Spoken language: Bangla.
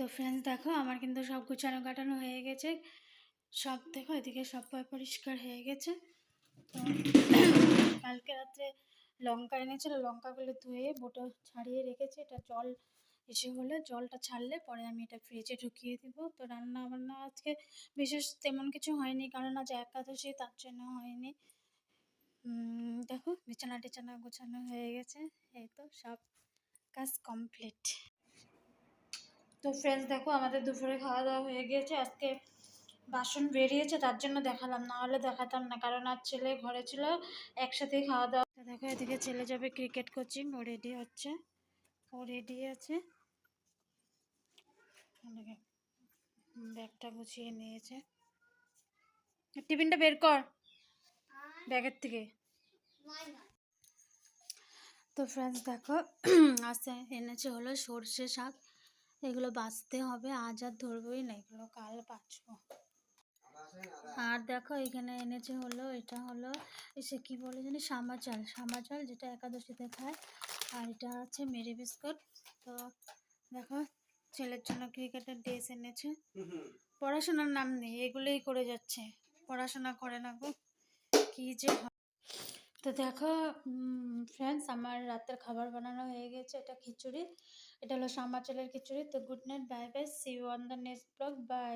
তো ফ্রেন্ডস দেখো, আমার কিন্তু সব গুছানো কাটানো হয়ে গেছে। সব দেখো, এদিকে সব পরিষ্কার হয়ে গেছে। তো কালকে রাত্রে লঙ্কা এনেছিল, লঙ্কাগুলো ধুয়ে, বোটো ছাড়িয়ে রেখেছি। এটা জল এসে হলে, জলটা ছাড়লে পরে আমি এটা ফ্রিজে ঢুকিয়ে দিব। তো রান্না বান্না আজকে বিশেষ তেমন কিছু হয়নি, কারণ আজ একাদশী, তার জন্য হয়নি। দেখো, বিছানা টিছানা গোছানো হয়ে গেছে। এই তো, সব কাজ কমপ্লিট তো ফ্রেন্ডস দেখো, আমাদের দুপুরে খাওয়া দাওয়া হয়ে গিয়েছে। আজকে বাসন বেরিয়েছে, তার জন্য দেখালাম। না হলে দেখাতাম না, কারণ আজ ছেলে ঘরে ছিল, একসাথেই খাওয়া দাওয়া দেখো, এদিকে ছেলে যাবে ক্রিকেট কোচিং ও রেডি হচ্ছে। ও রেডি আছে। ব্যাগটা গুছিয়ে নিয়েছে। টিফিনটা বের কর ব্যাগের থেকে। তো ফ্রেন্ডস দেখো আজকে এনেছে হলো সর্ষে শাক। এগুলো বাছতে হবে, আজ আর ধরবোই না, এগুলো কাল বাছবো আর দেখো, এখানে এনেছে হলো, এটা হলো, এসে কি বলে জানি, সামা চাল। সামা চাল যেটা একাদশীতে খায়, আর এটা আছে মেরি বিস্কুট। তো দেখো, ছেলের জন্য ক্রিকেটের ড্রেস এনেছে। পড়াশোনার নাম নেই, এগুলোই করে যাচ্ছে। পড়াশোনা করে না গো, কি যে। তো দেখো ফ্রেন্ডস আমার রাতের খাবার বানানো হয়ে গেছে। এটা খিচুড়ি। এটা হলো সাম্বার চালের খিচুড়ি। তো good night bye bye see you on the next vlog bye